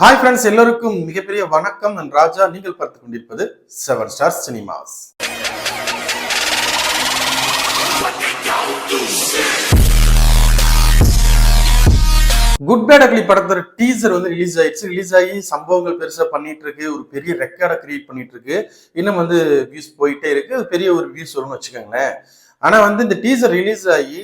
Hi friends எல்லோருக்கும் மிகப்பெரிய வணக்கம். நான் ராஜா. நீங்கள் பார்த்து கொண்டிருப்பது seven star cinemas good bad ugly படத்தோட டீசர் வந்து ரிலீஸ் ஆயிடுச்சு. ரிலீஸ் ஆகி சம்பவங்கள் பெருசா பண்ணிட்டு இருக்கு ஒரு பெரிய ரெக்கார்டை கிரியேட் பண்ணிட்டு இருக்கு இன்னும் வந்து வியூஸ் போயிட்டே இருக்கு. அது பெரிய ஒரு வியூஸ் வரும்னு வச்சுக்கோங்களேன். ஆனா வந்து இந்த டீசர் ரிலீஸ் ஆகி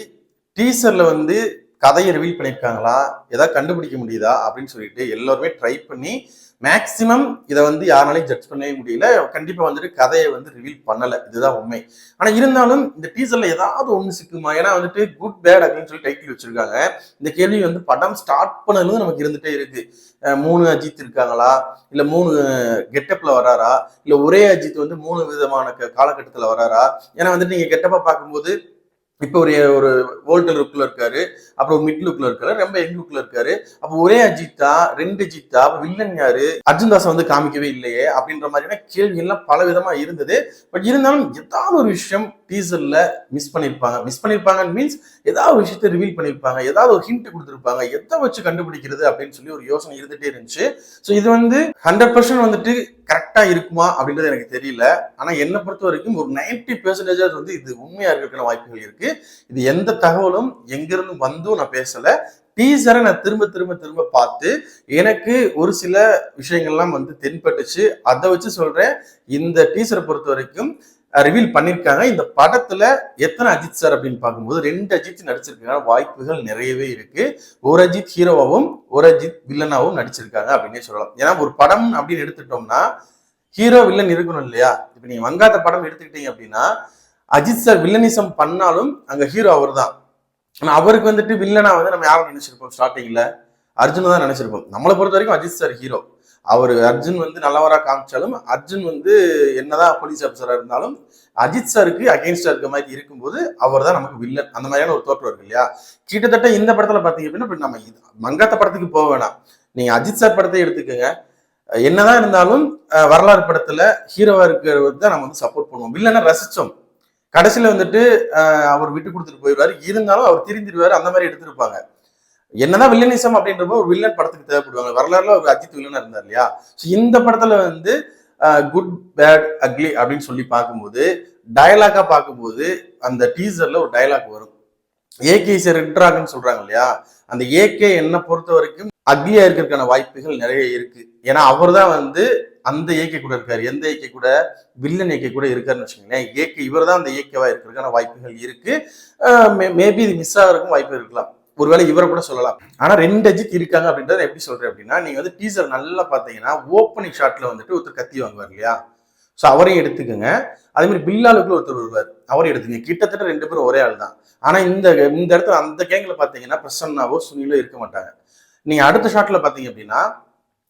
டீசர்ல வந்து கதையை ரிவீல் பண்ணியிருக்காங்களா ஏதாவது கண்டுபிடிக்க முடியுதா? அப்படின்னு சொல்லிட்டு எல்லாருமே ட்ரை பண்ணி மேக்சிமம் இதை வந்து யாராலையும் ஜட்ஜ் பண்ணவே முடியல. கண்டிப்பாக வந்துட்டு கதையை வந்து ரிவீல் பண்ணலை. இதுதான் உண்மை. ஆனால் இருந்தாலும் இந்த டீசரில் ஏதாவது ஒன்று சிக்குமா? ஏன்னா வந்துட்டு குட் பேட் அப்படின்னு சொல்லி டைட்டில் வச்சிருக்காங்க. இந்த கேள்வி வந்து படம் ஸ்டார்ட் பண்ணதுலேருந்து நமக்கு இருந்துகிட்டே இருக்கு. மூணு அஜித் இருக்காங்களா? இல்லை மூணு கெட்டப்பில் வராரா? இல்லை ஒரே அஜித் வந்து மூணு விதமான க- வராரா? ஏன்னா வந்துட்டு நீங்கள் கெட்டப்பாக பார்க்கும்போது இப்போ ஒரு ஒரு ஓல்டு லுக்ல இருக்காரு அப்புறம் மிட் லுக்ல இருக்காரு ரொம்ப யங் லுக்ல இருக்காரு. அப்போ ஒரே அஜித்தா ரெண்டு அஜித்தா அப்ப வில்லன் யாரு? அர்ஜுன் தாஸை வந்து காமிக்கவே இல்லையே அப்படின்ற மாதிரியான கேள்வி எல்லாம் பல விதமா இருந்தது. பட் இருந்தாலும் ஏதாவது ஒரு விஷயம் டீசர்ல மிஸ் பண்ணியிருப்பாங்க மிஸ் பண்ணிருப்பாங்க மீன்ஸ் ஏதாவது ஒரு விஷயத்தை ரிவீல் பண்ணியிருப்பாங்க ஏதாவது ஒரு ஹிண்ட் கொடுத்துருப்பாங்க. எதை வச்சு கண்டுபிடிக்கிறது அப்படின்னு சொல்லி ஒரு யோசனை இருந்துட்டே இருந்துச்சு. ஸோ இது வந்து ஹண்ட்ரட் பர்சன்ட் வந்துட்டு கரெக்டாக இருக்குமா அப்படின்றது எனக்கு தெரியல. ஆனால் என்னை பொறுத்த வரைக்கும் ஒரு நைன்டி பெர்சன்டேஜ் வந்து இது உண்மையாக இருக்கிற வாய்ப்புகள் இருக்கு. இது எந்த தகவலும் எங்கிருந்து வந்தும் நான் பேசலை. டீசரை நான் திரும்ப திரும்ப திரும்ப பார்த்து எனக்கு ஒரு சில விஷயங்கள்லாம் வந்து தென்பட்டுச்சு. அதை வச்சு சொல்கிறேன் இந்த டீசரை பொறுத்த வரைக்கும் ரிவீல் பண்ணியிருக்காங்க இந்த படத்துல எத்தனை அஜித் சார் அப்படின்னு பார்க்கும்போது ரெண்டு அஜித் நடிச்சிருக்காங்க வாய்ப்புகள் நிறையவே இருக்கு. ஒரு அஜித் ஹீரோவாகவும் ஒரு அஜித் வில்லனாவும் நடிச்சிருக்காங்க அப்படின்னே சொல்லலாம். ஏன்னா ஒரு படம் அப்படின்னு எடுத்துட்டோம்னா ஹீரோ வில்லன் இருக்கணும் இல்லையா? இப்போ நீங்க வங்காத படம் எடுத்துக்கிட்டீங்க அப்படின்னா அஜித் சார் வில்லனிசம் பண்ணாலும் அங்க ஹீரோ அவர் தான் ஆனா அவருக்கு வந்துட்டு வில்லனா வந்து நம்ம யாரும் நினைச்சிருப்போம்? ஸ்டார்டிங்ல அர்ஜுன் தான் நினைச்சிருப்போம். நம்மளை பொறுத்த வரைக்கும் அஜித் சார் ஹீரோ அவர் அர்ஜுன் வந்து நல்லவராக காமிச்சாலும் அர்ஜுன் வந்து என்னதான் போலீஸ் ஆஃபீஸராக இருந்தாலும் அஜித் சாருக்கு அகேன்ஸ்டா இருக்க மாதிரி இருக்கும்போது அவர் தான் நமக்கு வில்லன் அந்த மாதிரியான ஒரு தோற்றம் இருக்கு இல்லையா? கிட்டத்தட்ட இந்த படத்தில் பார்த்தீங்க அப்படின்னா நம்ம இது- மங்காத்த படத்துக்கு போக வேணாம். நீங்கள் அஜித் சார் படத்தை எடுத்துக்கோங்க. என்னதான் இருந்தாலும் வரலாறு படத்துல ஹீரோவா இருக்கிறவர் தான் நம்ம வந்து சப்போர்ட் பண்ணுவோம். வில்லனை ரசிச்சோம். கடைசியில வந்துட்டு அவர் விட்டு கொடுத்துட்டு போயிடுவாரு. இருந்தாலும் அவர் திருந்திடுவாரு. அந்த மாதிரி எடுத்திருப்பாங்க. என்னதான் வில்லனிசம் அப்படின்றப்போ ஒரு வில்லன் படத்துக்கு தேவைப்படுவாங்க. வரலாறுல ஒரு அஜித் வில்லனா இருந்தார் இல்லையா? ஸோ இந்த படத்துல வந்து குட் பேட் அக்லி அப்படின்னு சொல்லி பார்க்கும்போது டயலாக்கா பார்க்கும்போது அந்த டீசர்ல ஒரு டயலாக் வரும். ஏகே சார் ரெட்ராகன்னு சொல்றாங்க இல்லையா? அந்த ஏகே என்ன பொறுத்த வரைக்கும் அக்லியா இருக்கிறதுக்கான வாய்ப்புகள் நிறைய இருக்கு. ஏன்னா அவர் தான் வந்து அந்த ஏகே கூட இருக்காரு. எந்த ஏகே கூட? வில்லன் ஏகே கூட இருக்காருன்னு வச்சுக்கோங்களேன். ஏகே இவர் தான் அந்த ஏகேவா இருக்கிறதுக்கான வாய்ப்புகள் இருக்கு. மேபி இது மிஸ் ஆகிறதுக்கும் வாய்ப்பு இருக்கலாம். ஒருவேளை இவரை கூட சொல்லலாம். ஆனா ரெண்டு அஜித் இருக்காங்க அப்படின்றத எப்படி சொல்றேன் அப்படின்னா நீங்க வந்து டீசர் நல்லா பாத்தீங்கன்னா ஓப்பனிங் ஷாட்ல வந்துட்டு ஒருத்தர் கத்தி வாங்குவார் இல்லையா? ஸோ அவரையும் எடுத்துக்கோங்க. அதே மாதிரி பில்லாளுக்குள்ள ஒருத்தர் வருவார். அவரையும் எடுத்துக்கங்க. கிட்டத்தட்ட ரெண்டு பேரும் ஒரே ஆள் தான். ஆனா இந்த இந்த இடத்துல அந்த கேங்ல பாத்தீங்கன்னா பிரசன்னாவோ சுனிலோ இருக்க மாட்டாங்க. நீங்க அடுத்த ஷாட்ல பாத்தீங்க அப்படின்னா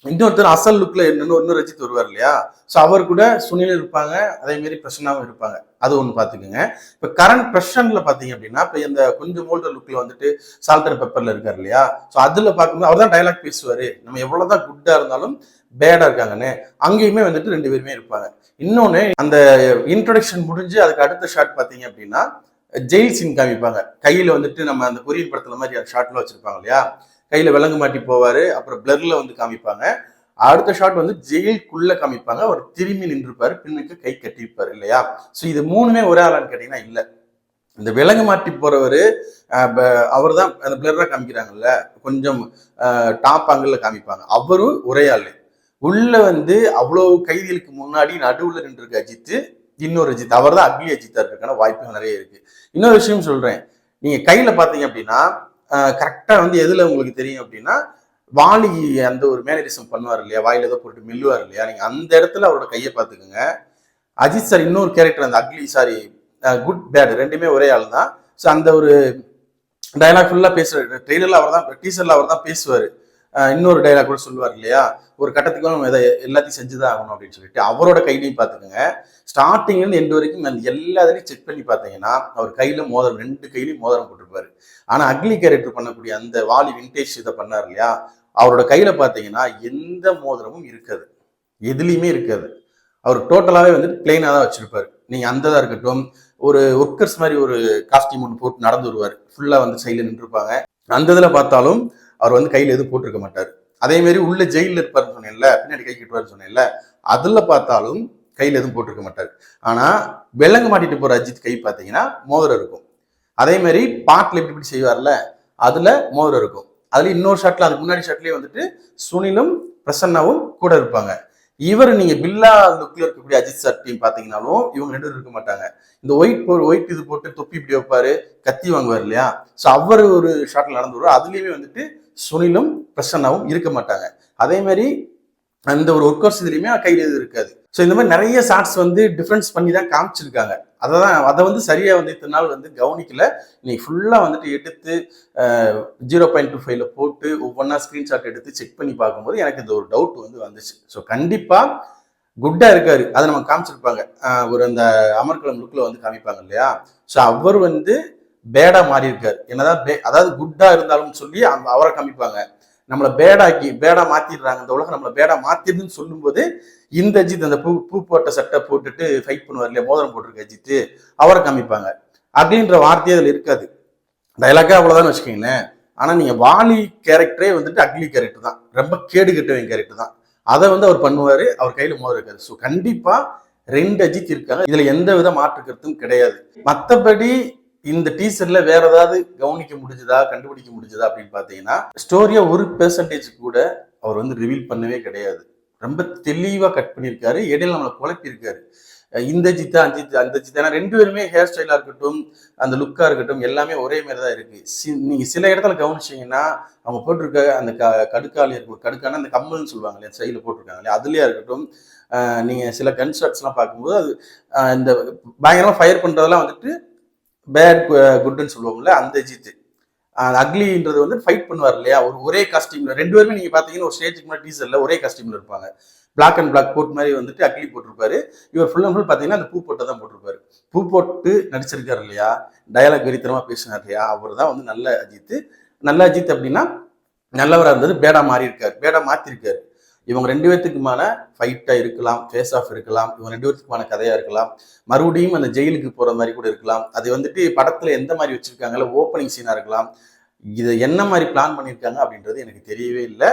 இன்னொருத்தர் அசல் லுக்ல என்னன்னு ஒன்று ரஜித் வருவார் இல்லையா? ஸோ அவர் கூட சுனில் இருப்பாங்க அதே மாதிரி பிரசன்னாவும் இருப்பாங்க. அது ஒன்று பார்த்துக்குங்க இப்போ கரண்ட் பிரஷன்ல பார்த்தீங்க அப்படின்னா இப்போ இந்த கொஞ்சம் ஓல்டர் லுக்ல வந்துட்டு சால்ட் அண்ட் பெப்பர்ல இருக்கார் இல்லையா? ஸோ அதில் பார்க்கும்போது அவர் தான் டைலாக் பேசுவார். நம்ம எவ்வளோதான் குட்டாக இருந்தாலும் பேடாக இருக்காங்கன்னு அங்கேயுமே வந்துட்டு ரெண்டு பேருமே இருப்பாங்க. இன்னொன்னு அந்த இன்ட்ரொடக்ஷன் முடிஞ்சு அதுக்கு அடுத்த ஷாட் பார்த்தீங்க அப்படின்னா ஜெயில் சீன் காமிப்பாங்க. கையில் வந்துட்டு நம்ம அந்த கொரியன் படத்தில் மாதிரி ஷார்ட்லாம் வச்சுருப்பாங்க இல்லையா? கையில விலங்கு மாட்டி போவாரு. அப்புறம் பிளர்ல வந்து காமிப்பாங்க. அடுத்த ஷாட் வந்து ஜெயிலுக்குள்ள காமிப்பாங்க. அவர் திரும்பி நின்றுப்பாரு. பின்னுக்கு கை கட்டியிருப்பாரு இல்லையா? ஸோ இது மூணுமே ஒரே ஆளான்னு கேட்டீங்கன்னா இல்லை. இந்த விலங்கு மாட்டி போகிறவர் அவர் தான் அந்த பிளர்ரா காமிக்கிறாங்கல்ல? கொஞ்சம் டாப் ஆங்கிள் காமிப்பாங்க. அவரும் ஒரே ஆள். உள்ள வந்து அவ்வளோ கைதிகளுக்கு முன்னாடி நடுவில் நின்றுருக்க அஜித்து இன்னொரு அஜித். அவர் தான் அக்லி அஜித்தா இருக்கான வாய்ப்புகள் நிறைய இருக்கு. இன்னொரு விஷயம் சொல்றேன். நீங்க கையில பாத்தீங்க அப்படின்னா கரெக்டாக வந்து எதில் உங்களுக்கு தெரியும் அப்படின்னா வாலி அந்த ஒரு மேனரிசம் பண்ணுவார் இல்லையா? வாயில் ஏதோ போட்டு மெல்லுவார் இல்லையா? நீங்கள் அந்த இடத்துல அவரோட கையை பார்த்துக்குங்க. அஜித் சார் இன்னொரு கேரக்டர் அந்த அக்லி சாரி குட் பேட் ரெண்டுமே ஒரே ஆள் தான். ஸோ அந்த ஒரு டயலாக் ஃபுல்லாக பேசுவார் ட்ரெய்லரில் அவர் தான் டீசரில் அவர் தான் பேசுவார். இன்னொரு டைலாக் கூட சொல்லுவார் இல்லையா? ஒரு கட்டத்துக்கு நம்ம இதை எல்லாத்தையும் செஞ்சுதான் ஆகணும் அப்படின்னு சொல்லிட்டு அவரோட கையிலையும் பார்த்துக்கோங்க. ஸ்டார்டிங்லேருந்து எண்டு வரைக்கும் அந்த எல்லாத்துலையும் செக் பண்ணி பார்த்தீங்கன்னா அவர் கையில் மோதிரம் ரெண்டு கையிலையும் மோதிரம் போட்டிருப்பாரு. ஆனால் அக்லி கேரக்டர் பண்ணக்கூடிய அந்த வாலி விண்டேஜ் இதை பண்ணார் இல்லையா? அவரோட கையில் பார்த்தீங்கன்னா எந்த மோதிரமும் இருக்காது. எதுலேயுமே இருக்காது. அவர் டோட்டலாகவே வந்துட்டு பிளெயினாக தான் வச்சுருப்பார். நீங்கள் அந்த இருக்கட்டும் ஒரு ஒர்க்கர்ஸ் மாதிரி ஒரு காஸ்டியூம் ஒன்று போட்டு நடந்து வருவார். ஃபுல்லாக வந்து சைடில் நின்றுருப்பாங்க. அந்த இதில் பார்த்தாலும் அவர் வந்து கையில் எதுவும் போட்டிருக்க மாட்டார். அதே மாதிரி உள்ள ஜெயிலில் இருப்பாருன்னு சொன்னேன்ல பின்னாடி கை கட்டுவாருன்னு சொன்னேன்ல அதில் பார்த்தாலும் கையில் எதுவும் போட்டிருக்க மாட்டார். ஆனால் வெள்ளங்க மாட்டிட்டு போகிற அஜித் கை பார்த்தீங்கன்னா மோதிரம் இருக்கும். அதே மாதிரி பாட்டில் எப்படி இப்படி செய்வார்ல அதில் மோதிரம் இருக்கும். அதில் இன்னொரு ஷாட்டில் அதுக்கு முன்னாடி ஷாட்லேயே வந்துட்டு சுனிலும் பிரசன்னாவும் கூட இருப்பாங்க. இவர் நீங்கள் பில்லா லுக்கில் இருக்கக்கூடிய அஜித் சார் டீம் பார்த்தீங்கனாலும் இவங்க ரெண்டு பேரும் இருக்க மாட்டாங்க. இந்த ஒயிட் போ ஒயிட் இது போட்டு தொப்பி இப்படி வைப்பாரு கத்தி வாங்குவார் இல்லையா? ஸோ அவர் ஒரு ஷாட்டில் நடந்து வருவார் அதுலேயுமே வந்துட்டு சுனிலும் பிரசன்னாவும் இருக்க மாட்டாங்க. அதே மாதிரி அந்த ஒரு ஒர்க் அவுட்ஸ் இதுலையுமே கையில் இது இருக்காது. ஸோ இந்த மாதிரி நிறைய ஷார்ட்ஸ் வந்து டிஃப்ரென்ஸ் பண்ணி தான் காமிச்சிருக்காங்க. அதை தான் அதை வந்து சரியாக வந்து இத்தனை நாள் வந்து கவனிக்கல. இன்னைக்கு ஃபுல்லாக வந்துட்டு எடுத்து ஜீரோ பாயிண்ட் டூ ஃபைவ்ல போட்டு ஒவ்வொன்றா ஸ்க்ரீன்ஷாட் எடுத்து செக் பண்ணி பார்க்கும்போது எனக்கு இந்த ஒரு டவுட் வந்து வந்துச்சு. ஸோ கண்டிப்பாக குட்டாக இருக்காரு. அதை நம்ம காமிச்சிருப்பாங்க. ஒரு அந்த அமர்கலம் லுக்கில் வந்து காமிப்பாங்க இல்லையா? ஸோ அவர் வந்து பேடா மாறி இருக்காரு என்னதான் பே அதாவது குட்டா இருந்தாலும் சொல்லி அந்த அவரை காமிப்பாங்க. நம்மளை பேடாக்கி பேடா மாத்திடுறாங்க. இந்த உலகம் நம்மளை பேடா மாத்திடுதுன்னு சொல்லும்போது இந்த அஜித் அந்த பூ பூ போட்ட சட்டை போட்டுட்டு ஃபைட் பண்ணுவார் இல்லையா? மோதிரம் போட்டிருக்க அஜித். அவரை காமிப்பாங்க. அப்படின்ற வார்த்தையே அதில் இருக்காது. டைலாக்கே அவ்வளோதான் வச்சுக்கோங்களேன். ஆனால் நீங்கள் வாலி கேரக்டரே வந்துட்டு அக்லி கேரக்டர் தான். ரொம்ப கேடு கெட்டவன் கேரக்டர் தான். அதை வந்து அவர் பண்ணுவார். அவர் கையில் மோதிரம் இருக்காது. ஸோ கண்டிப்பாக ரெண்டு அஜித் இருக்காங்க. இதில் எந்த வித மாற்று கருத்தும் கிடையாது. மற்றபடி இந்த டீசர்ல வேற ஏதாவது கவனிக்க முடிஞ்சதா கண்டுபிடிக்க முடிஞ்சதா அப்படின்னு பார்த்தீங்கன்னா ஸ்டோரியா ஒரு பெர்சன்டேஜ் கூட அவர் வந்து ரிவீல் பண்ணவே கிடையாது. ரொம்ப தெளிவா கட் பண்ணியிருக்காரு. இடையில நம்மளை குழப்பியிருக்காரு. இந்த ஜித்தா அஞ்சித் அந்த ஜித்தா. ஏன்னா ரெண்டு பேருமே ஹேர் ஸ்டைலா இருக்கட்டும் அந்த லுக்கா இருக்கட்டும் எல்லாமே ஒரே மாதிரி தான் இருக்கு. நீங்கள் நீங்க சில இடத்துல கவனிச்சீங்கன்னா அவங்க போட்டிருக்க அந்த க கடுக்காலி இருக்கும் கடுக்கான அந்த கம்மல்னு சொல்லுவாங்க இல்லையா சைடில் போட்டிருக்காங்க இல்லையா அதுலயா இருக்கட்டும் நீங்கள் நீங்க சில கன்ஸ்ட்ரக்ட்ஸ்லாம் பார்க்கும்போது அது இந்த பயங்கரமாக ஃபயர் பண்றதெல்லாம் வந்துட்டு பேட் குட்னு uh, சொல்லுவோம்ல அந்த அஜித் அக்லின்றது வந்து ஃபைட் பண்ணுவார் இல்லையா? ஒரு ஒரே காஸ்டியூம்ல ரெண்டு பேருமே நீங்க பாத்தீங்கன்னா ஒரு ஸ்டேஜுக்கு முன்னாடி டீசர்ல ஒரே காஸ்டியூம்ல இருப்பாங்க. பிளாக் அண்ட் பிளாக் கோட் மாதிரி வந்துட்டு அக்லி போட்டிருப்பாரு. இவர் ஃபுல் அண்ட் ஃபுல் பாத்தீங்கன்னா அந்த பூ போட்டை தான் போட்டிருப்பாரு. பூ போட்டு நடிச்சிருக்காரு இல்லையா? டயலாக் வெறித்தனமா பேசினார் இல்லையா? அவர் தான் வந்து நல்ல அஜித் நல்ல அஜித் அப்படின்னா நல்லவராக இருந்தது பேடா மாறி இருக்காரு பேடா மாத்திருக்காரு. இவங்க ரெண்டு பேர்த்துக்குமான ஃபைட்டா இருக்கலாம் ஃபேஸ் ஆஃப் இருக்கலாம் இவங்க ரெண்டு பேர்த்துக்குமான கதையா இருக்கலாம். மறுபடியும் அந்த ஜெயிலுக்கு போற மாதிரி கூட இருக்கலாம். அது வந்துட்டு படத்துல எந்த மாதிரி வச்சிருக்காங்கல்ல ஓப்பனிங் சீனா இருக்கலாம். இதை என்ன மாதிரி பிளான் பண்ணியிருக்காங்க அப்படின்றது எனக்கு தெரியவே இல்லை.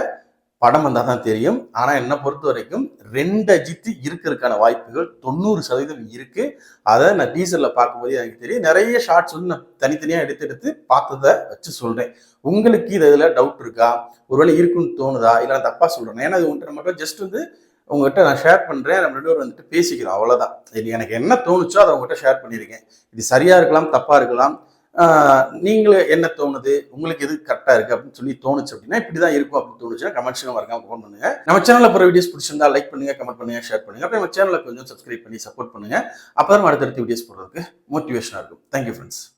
படம் வந்தால் தான் தெரியும். ஆனால் என்னை பொறுத்த வரைக்கும் ரெண்டு அஜித்து இருக்கிறதுக்கான வாய்ப்புகள் தொண்ணூறு சதவீதம் இருக்குது அதை நான் டீசரில் பார்க்கும்போது எனக்கு தெரியும். நிறைய ஷார்ட்ஸ் வந்து நான் தனித்தனியாக எடுத்து எடுத்து பார்த்ததை வச்சு சொல்கிறேன் உங்களுக்கு இது இதில் டவுட் இருக்கா? ஒருவேளை இருக்குன்னு தோணுதா? இல்லை நான் தப்பாக சொல்கிறேன் ஏன்னா அது உங்கள்கிட்ட மட்டும் ஜஸ்ட் வந்து உங்ககிட்ட நான் ஷேர் பண்ணுறேன் நம்ம ரெண்டு பேரும் வந்துட்டு பேசிக்கிறோம் அவ்வளோதான் இது எனக்கு என்ன தோணுச்சோ அதை உங்ககிட்ட ஷேர் பண்ணியிருக்கேன். இது சரியாக இருக்கலாம் தப்பாக இருக்கலாம். நீங்களும் என்ன தோணுது? உங்களுக்கு எது கரெக்டாக இருக்குது அப்படின்னு சொல்லி தோணுச்சு அப்படின்னா இப்படி தான் இருக்கும் அப்படின்னு தோணுச்சுன்னா கமெண்ட்ஸ்லாம் மறக்காம ஃபோன் பண்ணுங்க. நம்ம சேனலில் போகிற வீடியோஸ் பிடிச்சிருந்தா லைக் பண்ணுங்க கமெண்ட் பண்ணுங்க ஷேர் பண்ணுங்க. அப்புறம் நம்ம சேனலை கொஞ்சம் சப்ஸ்கிரைப் பண்ணி சப்போர்ட் பண்ணுங்க. அப்போ தான் அடுத்தடுத்த வீடியோஸ் போடுறதுக்கு மோட்டிவேஷனாக இருக்கும். Thank you friends